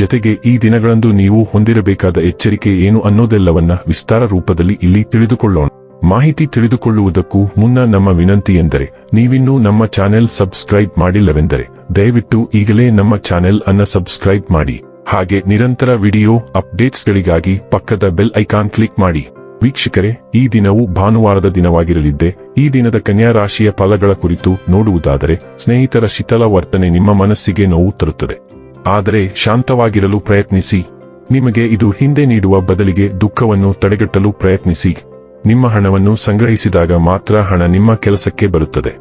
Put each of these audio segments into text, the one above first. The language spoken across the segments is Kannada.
ಜತೆಗೆ ಈ ದಿನಗಳಂದು ನೀವು ಹೊಂದಿರಬೇಕಾದ ಎಚ್ಚರಿಕೆ ಏನು ಅನ್ನೋದೆಲ್ಲವನ್ನ ವಿಸ್ತಾರ ರೂಪದಲ್ಲಿ ಇಲ್ಲಿ ತಿಳಿದುಕೊಳ್ಳೋಣ. ಮಾಹಿತಿ ತಿಳಿದುಕೊಳ್ಳುವುದಕ್ಕೂ ಮುನ್ನ ನಮ್ಮ ವಿನಂತಿ ಎಂದರೆ, ನೀವಿನ್ನೂ ನಮ್ಮ ಚಾನೆಲ್ ಸಬ್ಸ್ಕ್ರೈಬ್ ಮಾಡಿಲ್ಲವೆಂದರೆ, ದಯವಿಟ್ಟು ಈಗಲೇ ನಮ್ಮ ಚಾನೆಲ್ ಅನ್ನ ಸಬ್ಸ್ಕ್ರೈಬ್ ಮಾಡಿ. ಹಾಗೆ ನಿರಂತರ ವಿಡಿಯೋ ಅಪ್ಡೇಟ್ಸ್ಗಳಿಗಾಗಿ ಪಕ್ಕದ ಬೆಲ್ ಐಕಾನ್ ಕ್ಲಿಕ್ ಮಾಡಿ. ವೀಕ್ಷಕರೇ, ಈ ದಿನವು ಭಾನುವಾರದ ದಿನವಾಗಿರಲಿದ್ದೆ. ಈ ದಿನದ ಕನ್ಯಾ ರಾಶಿಯ ಫಲಗಳ ಕುರಿತು ನೋಡುವುದಾದರೆ, ಸ್ನೇಹಿತರ ಶಿಥಲ ವರ್ತನೆ ನಿಮ್ಮ ಮನಸ್ಸಿಗೆ ನೋವು ತರುತ್ತದೆ. ಆದರೆ ಶಾಂತವಾಗಿರಲು ಪ್ರಯತ್ನಿಸಿ. ನಿಮಗೆ ಇದು ಹಿಂದೆ ನೀಡುವ ಬದಲಿಗೆ ದುಃಖವನ್ನು ತಡೆಗಟ್ಟಲು ಪ್ರಯತ್ನಿಸಿ. ನಿಮ್ಮ ಹಣವನ್ನು ಸಂಗ್ರಹಿಸಿದಾಗ ಮಾತ್ರ ಹಣ ನಿಮ್ಮ ಕೆಲಸಕ್ಕೆ ಬರುತ್ತದೆ.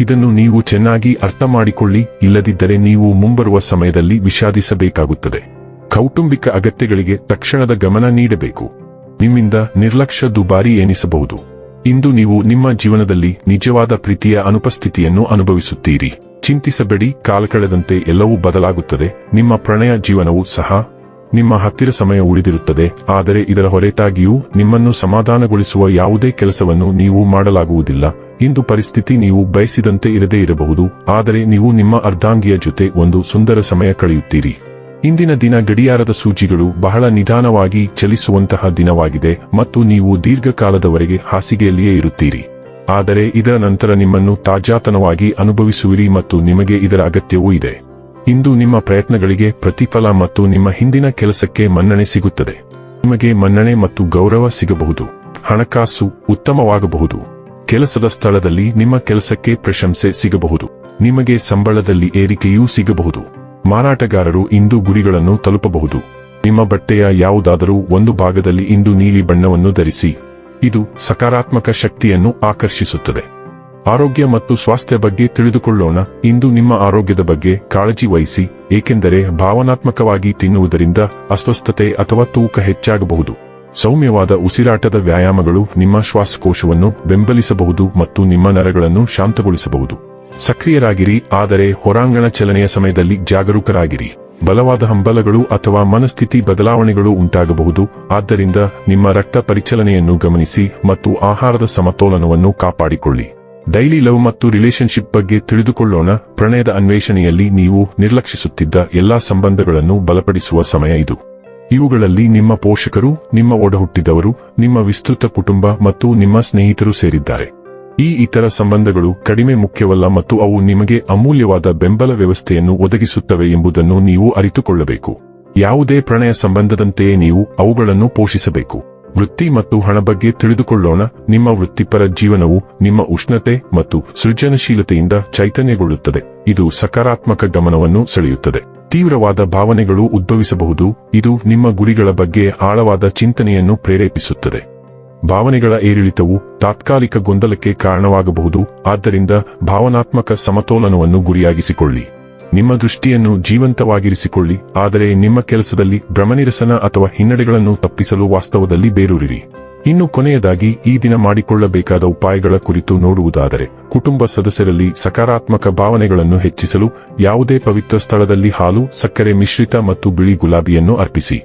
ಇದನ್ನು ನೀವು ಚೆನ್ನಾಗಿ ಅರ್ಥ ಮಾಡಿಕೊಳ್ಳಿ ಇಲ್ಲದಿದ್ದರೆ ನೀವು ಮುಂಬರುವ ಸಮಯದಲ್ಲಿ ವಿಷಾದಿಸಬೇಕಾಗುತ್ತದೆ. ಕೌಟುಂಬಿಕ ಅಗತ್ಯಗಳಿಗೆ ತಕ್ಷಣದ ಗಮನ ನೀಡಬೇಕು. ನಿಮ್ಮಿಂದ ನಿರ್ಲಕ್ಷ್ಯ ದುಬಾರಿ ಎನಿಸಬಹುದು. ಇಂದು ನೀವು ನಿಮ್ಮ ಜೀವನದಲ್ಲಿ ನಿಜವಾದ ಪ್ರೀತಿಯ ಅನುಪಸ್ಥಿತಿಯನ್ನು ಅನುಭವಿಸುತ್ತೀರಿ. ಚಿಂತಿಸಬೇಡಿ ಕಾಲಕಳೆದಂತೆ ಎಲ್ಲವೂ ಬದಲಾಗುತ್ತದೆ. ನಿಮ್ಮ ಪ್ರಣಯ ಜೀವನವೂ ಸಹ ನಿಮ್ಮ ಹತ್ತಿರ ಸಮಯ ಉಳಿದಿರುತ್ತದೆ. ಆದರೆ ಇದರ ಹೊರತಾಗಿಯೂ ನಿಮ್ಮನ್ನು ಸಮಾಧಾನಗೊಳಿಸುವ ಯಾವುದೇ ಕೆಲಸವನ್ನು ನೀವು ಮಾಡಲಾಗುವುದಿಲ್ಲ. ಇಂದು ಪರಿಸ್ಥಿತಿ ನೀವು ಬಯಸಿದಂತೆ ಇರದೇ ಇರಬಹುದು. ಆದರೆ ನೀವು ನಿಮ್ಮ ಅರ್ಧಾಂಗಿಯ ಜೊತೆ ಒಂದು ಸುಂದರ ಸಮಯ ಕಳೆಯುತ್ತೀರಿ. ಇಂದಿನ ದಿನ ಗಡಿಯಾರದ ಸೂಜಿಗಳು ಬಹಳ ನಿಧಾನವಾಗಿ ಚಲಿಸುವಂತಹ ದಿನವಾಗಿದೆ ಮತ್ತು ನೀವು ದೀರ್ಘಕಾಲದವರೆಗೆ ಹಾಸಿಗೆಯಲ್ಲಿಯೇ ಇರುತ್ತೀರಿ. ಆದರೆ ಇದರ ನಂತರ ನಿಮ್ಮನ್ನು ತಾಜಾತನವಾಗಿ ಅನುಭವಿಸುವಿರಿ ಮತ್ತು ನಿಮಗೆ ಇದರ ಅಗತ್ಯವೂ ಇದೆ. ಇಂದು ನಿಮ್ಮ ಪ್ರಯತ್ನಗಳಿಗೆ ಪ್ರತಿಫಲ ಮತ್ತು ನಿಮ್ಮ ಹಿಂದಿನ ಕೆಲಸಕ್ಕೆ ಮನ್ನಣೆ ಸಿಗುತ್ತದೆ. ನಿಮಗೆ ಮನ್ನಣೆ ಮತ್ತು ಗೌರವ ಸಿಗಬಹುದು. ಹಣಕಾಸು ಉತ್ತಮವಾಗಬಹುದು. ಕೆಲಸದ ಸ್ಥಳದಲ್ಲಿ ನಿಮ್ಮ ಕೆಲಸಕ್ಕೆ ಪ್ರಶಂಸೆ ಸಿಗಬಹುದು. ನಿಮಗೆ ಸಂಬಳದಲ್ಲಿ ಏರಿಕೆಯೂ ಸಿಗಬಹುದು. ಮಾರಾಟಗಾರರು ಇಂದು ಗುರಿಗಳನ್ನು ತಲುಪಬಹುದು. ನಿಮ್ಮ ಬಟ್ಟೆಯ ಯಾವುದಾದರೂ ಒಂದು ಭಾಗದಲ್ಲಿ ಇಂದು ನೀಲಿ ಬಣ್ಣವನ್ನು ಧರಿಸಿ. ಇದು ಸಕಾರಾತ್ಮಕ ಶಕ್ತಿಯನ್ನು ಆಕರ್ಷಿಸುತ್ತದೆ. ಆರೋಗ್ಯ ಮತ್ತು ಸ್ವಾಸ್ಥ್ಯ ಬಗ್ಗೆ ತಿಳಿದುಕೊಳ್ಳೋಣ. ಇಂದು ನಿಮ್ಮ ಆರೋಗ್ಯದ ಬಗ್ಗೆ ಕಾಳಜಿ ವಹಿಸಿ, ಏಕೆಂದರೆ ಭಾವನಾತ್ಮಕವಾಗಿ ತಿನ್ನುವುದರಿಂದ ಅಸ್ವಸ್ಥತೆ ಅಥವಾ ತೂಕ ಹೆಚ್ಚಾಗಬಹುದು. ಸೌಮ್ಯವಾದ ಉಸಿರಾಟದ ವ್ಯಾಯಾಮಗಳು ನಿಮ್ಮ ಶ್ವಾಸಕೋಶವನ್ನು ಬೆಂಬಲಿಸಬಹುದು ಮತ್ತು ನಿಮ್ಮ ನರಗಳನ್ನು ಶಾಂತಗೊಳಿಸಬಹುದು. ಸಕ್ರಿಯರಾಗಿರಿ, ಆದರೆ ಹೊರಾಂಗಣ ಚಲನೆಯ ಸಮಯದಲ್ಲಿ ಜಾಗರೂಕರಾಗಿರಿ. ಬಲವಾದ ಹಂಬಲಗಳು ಅಥವಾ ಮನಸ್ಥಿತಿ ಬದಲಾವಣೆಗಳು ಉಂಟಾಗಬಹುದು. ಆದ್ದರಿಂದ ನಿಮ್ಮ ರಕ್ತ ಪರಿಚಲನೆಯನ್ನು ಗಮನಿಸಿ ಮತ್ತು ಆಹಾರದ ಸಮತೋಲನವನ್ನು ಕಾಪಾಡಿಕೊಳ್ಳಿ. ಡೈಲಿ ಲವ್ ಮತ್ತು ರಿಲೇಶನ್ಶಿಪ್ ಬಗ್ಗೆ ತಿಳಿದುಕೊಳ್ಳೋಣ. ಪ್ರಣಯದ ಅನ್ವೇಷಣೆಯಲ್ಲಿ ನೀವು ನಿರ್ಲಕ್ಷಿಸುತ್ತಿದ್ದ ಎಲ್ಲಾ ಸಂಬಂಧಗಳನ್ನು ಬಲಪಡಿಸುವ ಸಮಯ ಇದು. ಇವುಗಳಲ್ಲಿ ನಿಮ್ಮ ಪೋಷಕರು, ನಿಮ್ಮ ಒಡಹುಟ್ಟಿದವರು, ನಿಮ್ಮ ವಿಸ್ತೃತ ಕುಟುಂಬ ಮತ್ತು ನಿಮ್ಮ ಸ್ನೇಹಿತರು ಸೇರಿದ್ದಾರೆ. ಈ ಇತರ ಸಂಬಂಧಗಳು ಕಡಿಮೆ ಮುಖ್ಯವಲ್ಲ ಮತ್ತು ಅವು ನಿಮಗೆ ಅಮೂಲ್ಯವಾದ ಬೆಂಬಲ ವ್ಯವಸ್ಥೆಯನ್ನು ಒದಗಿಸುತ್ತವೆ ಎಂಬುದನ್ನು ನೀವು ಅರಿತುಕೊಳ್ಳಬೇಕು. ಯಾವುದೇ ಪ್ರಣಯ ಸಂಬಂಧದಂತೆಯೇ ನೀವು ಅವುಗಳನ್ನು ಪೋಷಿಸಬೇಕು. ವೃತ್ತಿ ಮತ್ತು ಹಣ ಬಗ್ಗೆ ತಿಳಿದುಕೊಳ್ಳೋಣ. ನಿಮ್ಮ ವೃತ್ತಿಪರ ಜೀವನವು ನಿಮ್ಮ ಉಷ್ಣತೆ ಮತ್ತು ಸೃಜನಶೀಲತೆಯಿಂದ ಚೈತನ್ಯಗೊಳ್ಳುತ್ತದೆ. ಇದು ಸಕಾರಾತ್ಮಕ ಗಮನವನ್ನು ಸೆಳೆಯುತ್ತದೆ. ತೀವ್ರವಾದ ಭಾವನೆಗಳು ಉದ್ಭವಿಸಬಹುದು. ಇದು ನಿಮ್ಮ ಗುರಿಗಳ ಬಗ್ಗೆ ಆಳವಾದ ಚಿಂತನೆಯನ್ನು ಪ್ರೇರೇಪಿಸುತ್ತದೆ. ಭಾವನೆಗಳ ಏರಿಳಿತವು ತಾತ್ಕಾಲಿಕ ಗೊಂದಲಕ್ಕೆ ಕಾರಣವಾಗಬಹುದು. ಆದ್ದರಿಂದ ಭಾವನಾತ್ಮಕ ಸಮತೋಲನವನ್ನು ಗುರಿಯಾಗಿಸಿಕೊಳ್ಳಿ. ನಿಮ್ಮ ದೃಷ್ಟಿಯನ್ನು ಜೀವಂತವಾಗಿರಿಸಿಕೊಳ್ಳಿ. ಆದರೆ ನಿಮ್ಮ ಕೆಲಸದಲ್ಲಿ ಭ್ರಮನಿರಸನ ಅಥವಾ ಹಿನ್ನಡೆಗಳನ್ನು ತಪ್ಪಿಸಲು ವಾಸ್ತವದಲ್ಲಿ ಬೇರೂರಿರಿ. ಇನ್ನು ಕೊನೆಯದಾಗಿ, ಈ ದಿನ ಮಾಡಿಕೊಳ್ಳಬೇಕಾದ ಉಪಾಯಗಳ ಕುರಿತು ನೋಡುವುದಾದರೆ, ಕುಟುಂಬ ಸದಸ್ಯರಲ್ಲಿ ಸಕಾರಾತ್ಮಕ ಭಾವನೆಗಳನ್ನು ಹೆಚ್ಚಿಸಲು ಯಾವುದೇ ಪವಿತ್ರ ಸ್ಥಳದಲ್ಲಿ ಹಾಲು, ಸಕ್ಕರೆ ಮಿಶ್ರಿತ ಮತ್ತು ಬಿಳಿ ಗುಲಾಬಿಯನ್ನು ಅರ್ಪಿಸಿ.